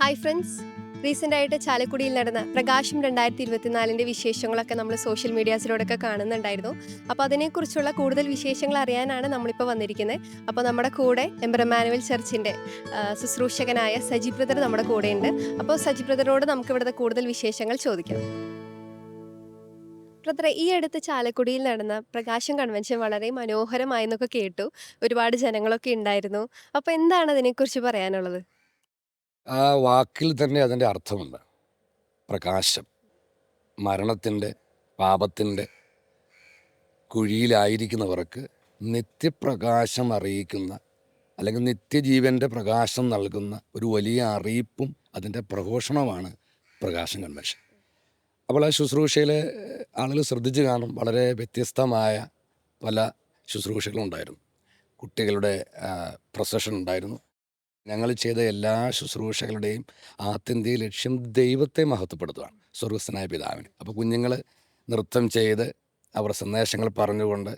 Hi friends recent ആയിട്ട് ചാലക്കുടിയിൽ നടന്ന പ്രകാശം രണ്ടായിരത്തി ഇരുപത്തിനാലിന്റെ വിശേഷങ്ങളൊക്കെ നമ്മൾ സോഷ്യൽ മീഡിയാസിലൂടെയൊക്കെ കാണുന്നുണ്ടായിരുന്നു. അപ്പോൾ അതിനെക്കുറിച്ചുള്ള കൂടുതൽ വിശേഷങ്ങൾ അറിയാനാണ് നമ്മളിപ്പോൾ വന്നിരിക്കുന്നത്. അപ്പോൾ നമ്മുടെ കൂടെ എംബ്രമാനുവൽ ചർച്ചിന്റെ ശുശ്രൂഷകനായ സജി ബ്രദർ നമ്മുടെ കൂടെയുണ്ട്. അപ്പോൾ സജി ബ്രദറോട് നമുക്ക് ഇവിടുത്തെ കൂടുതൽ വിശേഷങ്ങൾ ചോദിക്കാം. ബ്രദറെ ഈ അടുത്ത് ചാലക്കുടിയിൽ നടന്ന പ്രകാശം കൺവെൻഷൻ വളരെ മനോഹരമായെന്നൊക്കെ കേട്ടു. ഒരുപാട് ജനങ്ങളൊക്കെ ഉണ്ടായിരുന്നു. അപ്പോൾ എന്താണ് അതിനെക്കുറിച്ച് പറയാനുള്ളത്? ആ വാക്കിൽ തന്നെ അതിന്റെ അർത്ഥമുണ്ട്. പ്രകാശം മരണത്തിന്റെ പാപത്തിന്റെ കുഴിയിലായിരിക്കുന്നവർക്ക് നിത്യപ്രകാശം അറിയിക്കുന്ന അല്ലെങ്കിൽ നിത്യജീവന്റെ പ്രകാശം നൽകുന്ന ഒരു വലിയ അറിയിപ്പും അതിന്റെ പ്രഘോഷണമാണ് പ്രകാശം കൺവെൻഷൻ. അപ്പോൾ ആ ശുശ്രൂഷയിലെ ആളുകൾ ശ്രദ്ധിച്ച് കാണും. വളരെ വ്യത്യസ്തമായ പല ശുശ്രൂഷകളും ഉണ്ടായിരുന്നു. കുട്ടികളുടെ പ്രൊസഷൻ ഉണ്ടായിരുന്നു. ഞങ്ങൾ ചെയ്ത എല്ലാ ശുശ്രൂഷകളുടെയും ആത്യന്തിക ലക്ഷ്യം ദൈവത്തെ മഹത്വപ്പെടുത്തുകയാണ് സ്വർഗസ്ഥനായ പിതാവിന്. അപ്പോൾ കുഞ്ഞുങ്ങൾ നൃത്തം ചെയ്ത് അവർ സന്ദേശങ്ങൾ പറഞ്ഞുകൊണ്ട്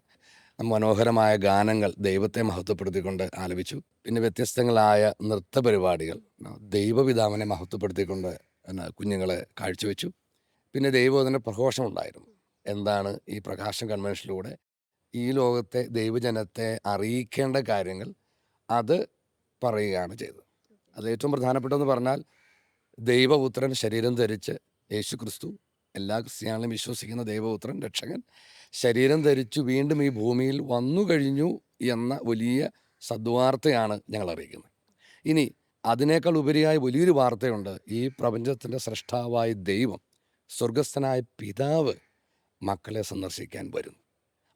മനോഹരമായ ഗാനങ്ങൾ ദൈവത്തെ മഹത്വപ്പെടുത്തിക്കൊണ്ട് ആലപിച്ചു. പിന്നെ വ്യത്യസ്തങ്ങളായ നൃത്ത പരിപാടികൾ ദൈവപിതാവിനെ മഹത്വപ്പെടുത്തിക്കൊണ്ട് കുഞ്ഞുങ്ങളെ കാഴ്ചവെച്ചു. പിന്നെ ദൈവത്തിന്റെ പ്രഘോഷം ഉണ്ടായിരുന്നു എന്താണ് ഈ പ്രകാശം കൺവെൻഷനിലൂടെ? ഈ ലോകത്തെ ദൈവജനത്തെ അറിയിക്കേണ്ട കാര്യങ്ങൾ അത് പറയുകയാണ് ചെയ്തത്. അത് ഏറ്റവും പ്രധാനപ്പെട്ടതെന്ന് പറഞ്ഞാൽ ദൈവപുത്രൻ ശരീരം ധരിച്ച് യേശു ക്രിസ്തു എല്ലാ ക്രിസ്ത്യാനികളും വിശ്വസിക്കുന്ന ദൈവപുത്രൻ രക്ഷകൻ ശരീരം ധരിച്ചു വീണ്ടും ഈ ഭൂമിയിൽ വന്നു കഴിഞ്ഞു എന്ന വലിയ സദ്വാർത്തയാണ് ഞങ്ങൾ അറിയിക്കുന്നത്. ഇനി അതിനേക്കാൾ ഉപരിയായ വലിയൊരു വാർത്തയുണ്ട്. ഈ പ്രപഞ്ചത്തിന്റെ സൃഷ്ടാവായ ദൈവം സ്വർഗസ്ഥനായ പിതാവ് മക്കളെ സന്ദർശിക്കാൻ വരുന്നു.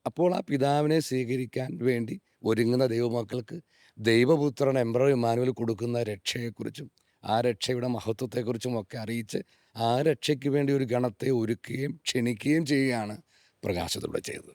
അപ്പോൾ ആ പിതാവിനെ സ്വീകരിക്കാൻ വേണ്ടി ഒരുങ്ങുന്ന ദൈവമക്കൾക്ക് ദൈവപുത്രൻ എംബ്രോ ഇമാനുവൽ കൊടുക്കുന്ന രക്ഷയെക്കുറിച്ചും ആ രക്ഷയുടെ മഹത്വത്തെക്കുറിച്ചും ഒക്കെ അറിയിച്ച് ആ രക്ഷയ്ക്ക് വേണ്ടി ഒരു ഗണത്തെ ഒരുക്കുകയും ക്ഷണിക്കുകയും ചെയ്യുകയാണ് പ്രകാശത്തിലൂടെ ചെയ്തത്.